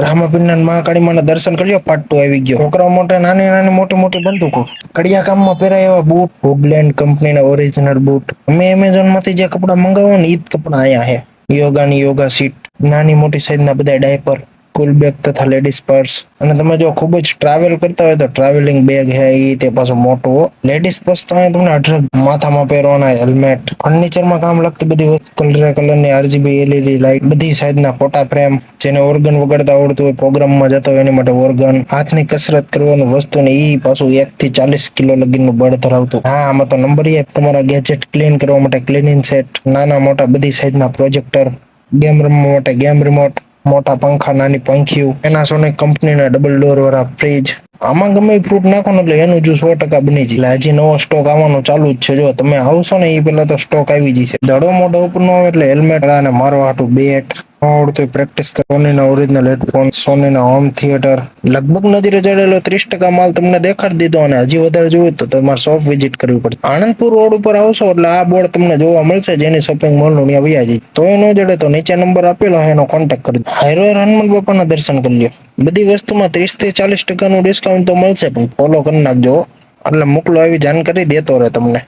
રામાપીરના મહાકાળી માના દર્શન કરી લો પાર્ટ ટુ આવી ગયો. છોકરાઓ મોટા, નાની નાની મોટી મોટી બંદૂકો. કડિયા કામમાં પહેરાય એવા બૂટ હોગલેન્ડ કંપનીના ઓરિજિનલ બૂટ. અમે એમેઝોનમાંથી જે કપડા મંગાવો ને ઈ જ કપડા અહીંયા છે. યોગાની યોગા સીટ નાની મોટી સાઈઝના બધા ડાયપર કુલ બેગ તથા લેડીઝ પર્સ અને તમે જો ખૂબ જ ટ્રાવેલ કરતા હોય તો ટ્રાવેલિંગ બેગ હે એ તે પાછું મોટો લેડીઝ પર્સ તો અહીંયા તમને અઢળક માથામાં પહેરવાના હેલ્મેટ ફર્નિચરમાં કામ લાગતી બધી કલર કલરની આરજીબી એલઈડી લાઇટ બધી સાઈઝના ફોટા ફ્રેમ. જેને ઓર્ગન વગાડતા આવડતું હોય પ્રોગ્રામમાં જતો હોય, એની માટે ઓર્ગન હાથની કસરત કરવાનું વસ્તુ ને એ પાછું એક થી ચાલીસ કિલો લગીનું બળ ધરાવતું. હા, આમાં તો નંબર એક, તમારા ગેજેટ ક્લીન કરવા માટે ક્લીનિંગ સેટ નાના, મોટા, બધી સાઈઝના પ્રોજેક્ટર ગેમ રમવા માટે ગેમ રિમોટ મોટા પંખા, નાની પંખીઓ પેનાસોનિક કંપનીના ડબલ ડોર વાળા ફ્રીજ આમાં ગમે ફ્રૂટ નાખો ને એટલે એનું જો સો ટકા બની જાય. હજી નવો સ્ટોક આવવાનો ચાલુ જ છે. જો તમે આવશો ને એ પેલા તો સ્ટોક આવી જશે. દડો મોઢો ઉપર નો આવે એટલે હેલ્મેટ અને મારવા હાટું બેટ આવડતું પ્રેક્ટિસ કરવાની ઓરિજિનલ હેડફોન સોનીના હોમ થિયેટર લગભગ નજરે ચડેલો ત્રીસ ટકા માલ તમને દેખાડી દીધો અને હજી વધારે જોયું તો તમારે શોપ વિઝિટ કરવી પડશે. આણંદપુર રોડ ઉપર આવશો એટલે આ બોર્ડ તમને જોવા મળશે જેની શોપિંગ મોલનું ત્યાં વ્યાજી. તો એ ન જડે તો નીચે નંબર આપેલો એનો કોન્ટેક્ટ કરજો. હાઈરો હનુમાન બાપાના દર્શન કરી લ્યો. બધી વસ્તુમાં ત્રીસથી ચાલીસ ટકાનું ડિસ્કાઉન્ટ તો મળશે પણ ફોલો કરી નાખજો એટલે મોકલો એવી જાણકારી દેતો રહે તમને.